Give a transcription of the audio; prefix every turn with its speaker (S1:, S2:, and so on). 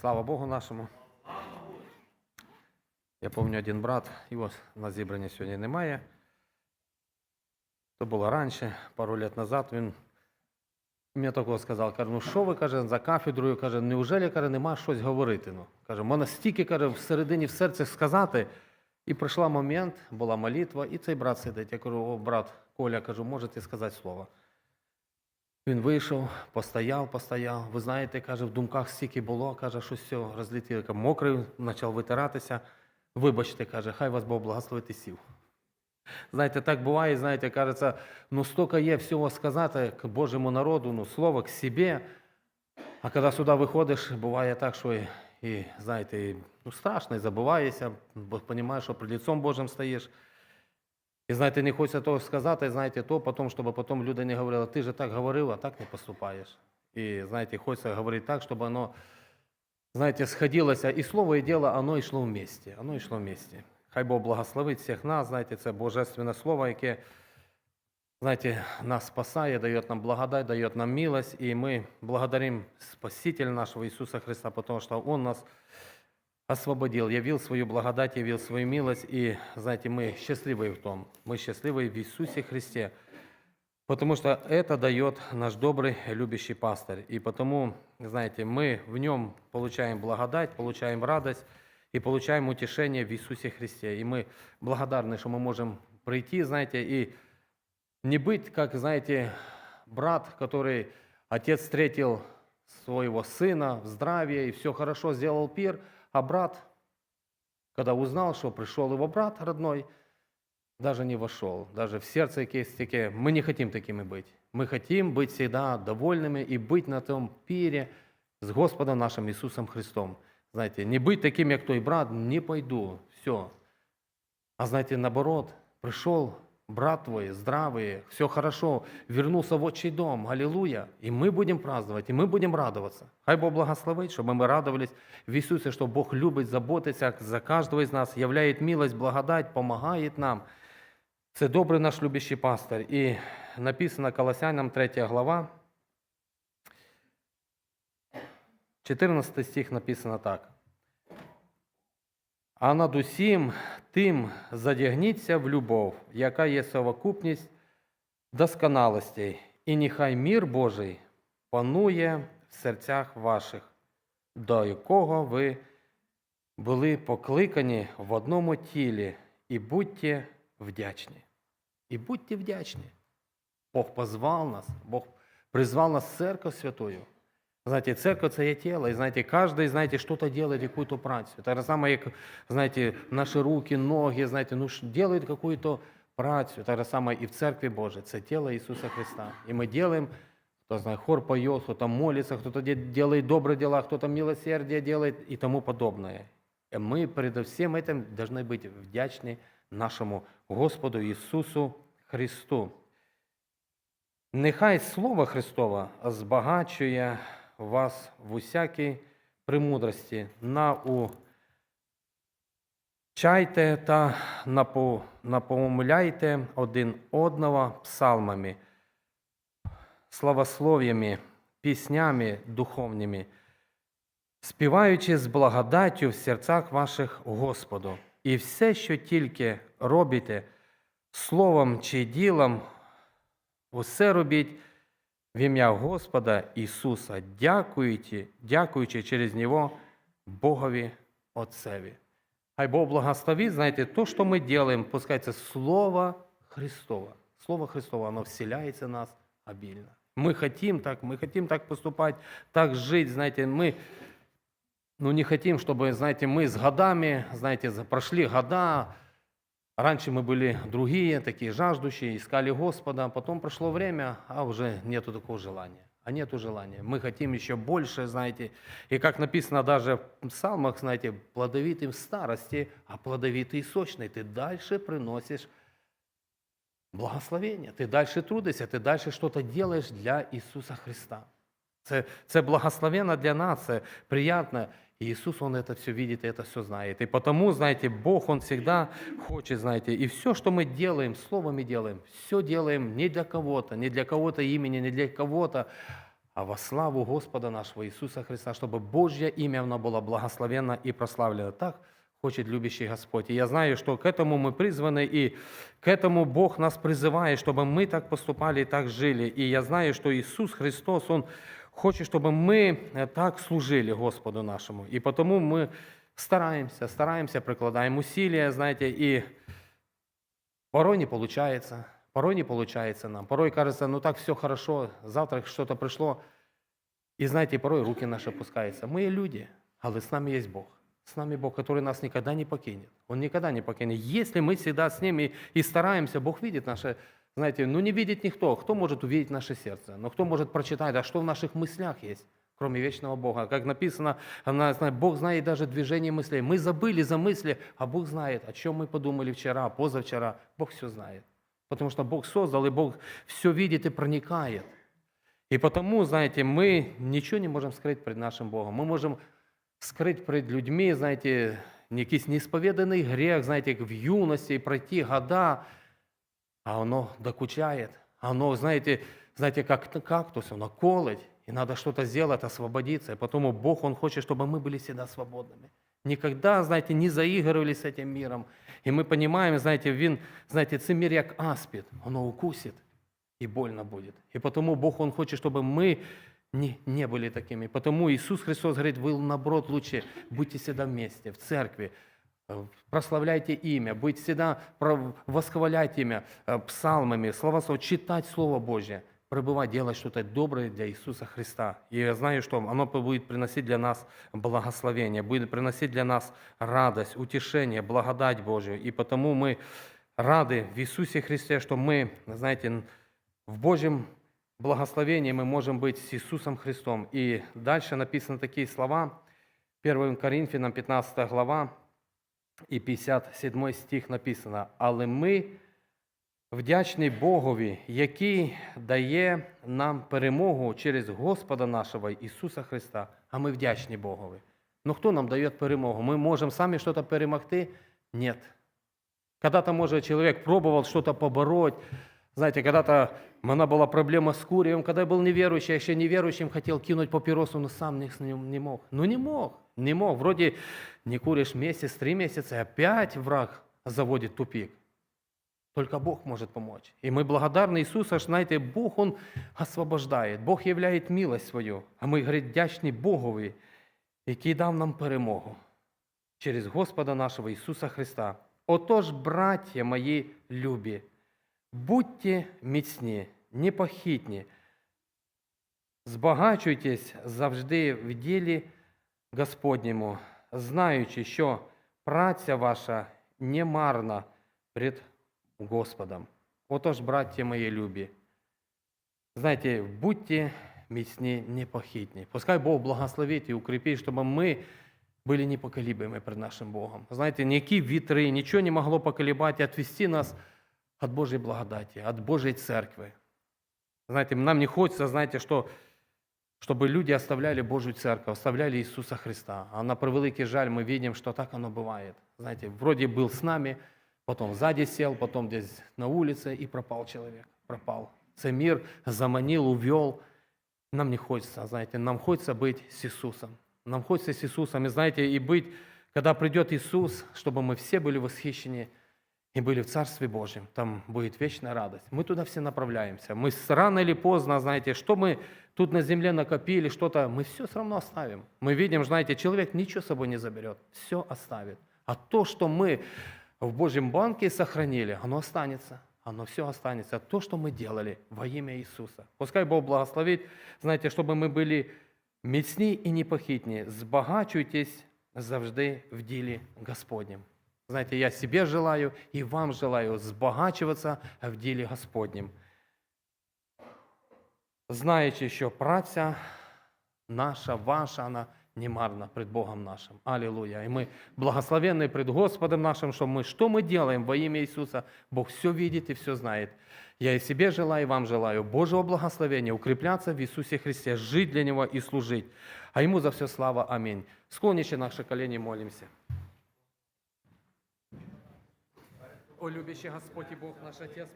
S1: Слава Богу нашому. Я пам'ятаю один брат, його на зібранні сьогодні немає. Це було раніше, пару років назад. Він мені такого сказав, каже, ну що ви каже, за кафедрою, каже, неужели каже, нема щось говорити? Ну, каже, мене стільки каже, всередині в серці сказати. І прийшла момент, була молитва, і цей брат сидить. Я кажу, о, брат Коля, кажу, можете сказати слово. Він вийшов, постояв, постояв. Ви знаєте, каже, в думках стільки було, каже, що все, розлетіло, мокрий, почав витиратися. Вибачте, каже, хай вас Бог благословить і сів. Знаєте, так буває, знаєте, кажеться, ну стільки є всього сказати к Божому народу, ну слово к себе. А коли сюди виходиш, буває так, що і, і знаєте, і, ну, страшно, і забуваєшся, бо розумієш, що перед лицом Божим стоїш. І знаєте, не хочеться того сказати, знаєте, то потім, щоб потім люди не говорили, ти же так говорив, а так не поступаєш. І знаєте, хочеться говорити так, щоб воно, знаєте, сходилося і слово, і діло, воно йшло вместе. Воно йшло вместе. Хай Бог благословить всіх нас, знаєте, це божественне слово, яке, знаєте, нас спасає, дає нам благодать, дає нам милость, і ми благодарим Спасителя нашого Ісуса Христа, тому що Он нас освободил, явил свою благодать, явил свою милость. И, знаете, мы счастливы в том, мы счастливы в Иисусе Христе, потому что это дает наш добрый, любящий пастырь. И потому, знаете, мы в нем получаем благодать, получаем радость и получаем утешение в Иисусе Христе. И мы благодарны, что мы можем прийти, знаете, и не быть, как, знаете, брат, который отец встретил своего сына в здравии, и все хорошо, сделал пир, а брат, когда узнал, что пришел его брат родной, даже не вошел, даже в сердце такие, мы не хотим такими быть. Мы хотим быть всегда довольными и быть на том пире с Господом нашим Иисусом Христом. Знаете, не быть таким, как той брат, не пойду, все. А знаете, наоборот, пришел брат твой, здравый, все хорошо, вернулся в отчий дом, аллилуйя. И мы будем праздновать, и мы будем радоваться. Хай Бог благословит, чтобы мы радовались в Иисусе, что Бог любит, заботиться за каждого из нас, являет милость, благодать, помогает нам. Це добрий наш любящий пастир. І написано Колосянам 3 глава, 14 стих написано так. А над усім тим задягніться в любов, яка є совокупність досконалостей, і нехай мір Божий панує в серцях ваших, до якого ви були покликані в одному тілі, і будьте вдячні. І будьте вдячні. Бог позвав нас, Бог призвал нас в церковь святую. Знаете, церковь – це є тіло, і знаєте, кожен, знаєте, що-то делает, якусь працю. Так само, як, знаєте, наші руки, ноги, знаєте, ну, ш- делают какую-то працю. Так само і в церкві Божій. Це тіло Ісуса Христа. І ми делаем, кто знает, хор поет, кто-то молится, кто-то де- делает добрые дела, кто-то милосердие делает и тому подобное. И мы перед всем этим должны быть вдячны нашему Господу Ісусу Христу. Нехай Слово Христове збагачує вас в усякій премудрості, научайте та напомиляйте один одного псалмами, славослов'ями, піснями духовними, співаючи з благодаттю в серцях ваших Господу. І все, що тільки робите, словом чи ділом, усе робіть в ім'я Господа Ісуса, дякуючи, дякуючи через Нього Богові Отцеві. Хай Бог благословит, знаете, то, что мы делаем, пускай это Слово Христово. Слово Христово, оно вселяется в нас обильно. Мы хотим так, мы хотим так поступать, так жить, знаете, мы ну, не хотим, чтобы, знаете, мы с годами, знаете, за- прошли года, Раньше мы были другие, такие жаждущие, искали Господа, потом прошло время, а уже нету такого желания. А нету желания. Мы хотим еще больше, знаете. И как написано даже в псалмах, знаете, плодовитым в старости, а плодовитый и сочный. Ты дальше приносишь благословение, ты дальше трудишься, ты дальше что-то делаешь для Иисуса Христа. Це, це благословенно для нас, це приятно. Иисус, Он это все видит, и это все знает. И потому, знаете, Бог, Он всегда хочет, знаете, и все, что мы делаем, словами делаем, все делаем не для кого-то, не для кого-то имени, не для кого-то, а во славу Господа нашего Иисуса Христа, чтобы Божье имя оно было благословенно и прославлено. Так хочет любящий Господь. И я знаю, что к этому мы призваны, и к этому Бог нас призывает, чтобы мы так поступали и так жили. И я знаю, что Иисус Христос, Он хочет, чтобы мы э, так служили Господу нашему. И потому мы стараемся, стараемся, прикладаем усилия, знаете, и порой не получается, порой не получается нам. Порой кажется, ну так все хорошо, завтра что-то пришло. И знаете, порой руки наши опускаются. Мы люди, але с нами есть Бог. С нами Бог, который нас никогда не покинет. Он никогда не покинет. Если мы всегда с Ним и, и стараемся, Бог видит наше, знаете, ну не видит никто. Кто может увидеть наше сердце? Но кто может прочитать, а что в наших мыслях есть? кроме вечного Бога. Как написано, она знает, Бог знает даже движение мыслей. Мы забыли за мысли, а Бог знает, о чем мы подумали вчера, позавчера. Бог все знает. Потому что Бог создал, и Бог все видит и проникает. И потому, знаете, мы ничего не можем скрыть перед нашим Богом. Мы можем скрыть перед людьми, знаете, якийсь неисповеданный грех, знаете, в юности, пройти года, а оно докучает. Оно, знаете, знаете, как кактус, оно колоть, и надо что-то сделать, освободиться. И потому Бог, Он хочет, чтобы мы были всегда свободными. Никогда, знаете, не заигрывали с этим миром. И мы понимаем, знаете, він, знаете, це мир як аспид, оно укусит, и больно будет. И потому Бог, Он хочет, чтобы мы не, не были такими. Потому Иисус Христос говорит, вы наоборот лучше будьте всегда вместе, в церкви, э, прославляйте имя, быть всегда, про- восхвалять имя э, псалмами, слова слова, читать Слово Божье, пребывать, делать что-то доброе для Иисуса Христа. И я знаю, что оно будет приносить для нас благословение, будет приносить для нас радость, утешение, благодать Божию. И потому мы рады в Иисусе Христе, что мы, знаете, в Божьем благословении мы можем быть с Иисусом Христом. И дальше написаны такие слова, 1 Коринфянам 15 глава і 57 стих написано, але ми вдячні Богові, який дає нам перемогу через Господа нашого Ісуса Христа. А ми вдячні Богові. Ну хто нам дає перемогу? Ми можемо самі щось перемогти? Ні. Когда-то, может, человек пробовал что-то. Знаете, когда-то у меня была проблема с курием, когда я был неверующий, я еще неверующим хотел кинуть папиросу, но сам не, не мог. Ну не мог, не мог. Вроде не куришь месяц, три месяца, и опять враг заводит в тупик. Только Бог может помочь. И мы благодарны Иисусу, что, знаете, Бог, Он освобождает, Бог являет милость свою. А ми, говорить, вдячні Богові, який дав нам перемогу через Господа нашого Ісуса Христа. Отож, браття мої любі, будьте міцні, непохитні, збагачуйтесь завжди в ділі Господньому, знаючи, що праця ваша не марна пред Господом. Отож, браття мої любі, знаете, будьте міцні, непохитні. Пускай Бог благословит и укрепит, чтобы мы были непоколебимы пред нашим Богом. Знаете, никакие ветры, ничего не могло поколебать и отвести нас От Божьей благодати, от Божьей церкви. Знаете, нам не хочется, знаете, что, чтобы люди оставляли Божью церковь, оставляли Иисуса Христа. А на превеликий жаль мы видим, что так оно бывает. Знаете, вроде был с нами, потом сзади сел, потом здесь на улице и пропал человек, пропал. Це мир заманил, увел. Нам не хочется, знаете, нам хочется быть с Иисусом. Нам хочется с Иисусом, и знаете, и быть, когда придет Иисус, чтобы мы все были восхищены и были в Царстве Божьем. Там будет вечная радость. Мы туда все направляемся. Мы с- рано или поздно, знаете, что мы тут на земле накопили, что-то, мы все все равно оставим. Мы видим, знаете, человек ничего с собой не заберет, все оставит. А то, что мы в Божьем банке сохранили, оно останется. Оно все останется. То, что мы делали во имя Иисуса. Пускай Бог благословит, знаете, чтобы мы были міцні і непохитні, збагачуйтесь завжди в ділі Господнім. Знаете, я себе желаю и вам желаю збагачуватися в ділі Господнім. Знаючи, що праця наша, ваша, вона не марна пред Богом нашим. Аллилуйя. И мы благословенны пред Господом нашим, что мы, что мы делаем во имя Иисуса, Бог все видит и все знает. Я и себе желаю, и вам желаю Божьего благословения, укрепляться в Иисусе Христе, жить для Него и служить. А Ему за все слава. Аминь. Склоните наши колени, молимся. О, любящий Господь и Бог наш Отец,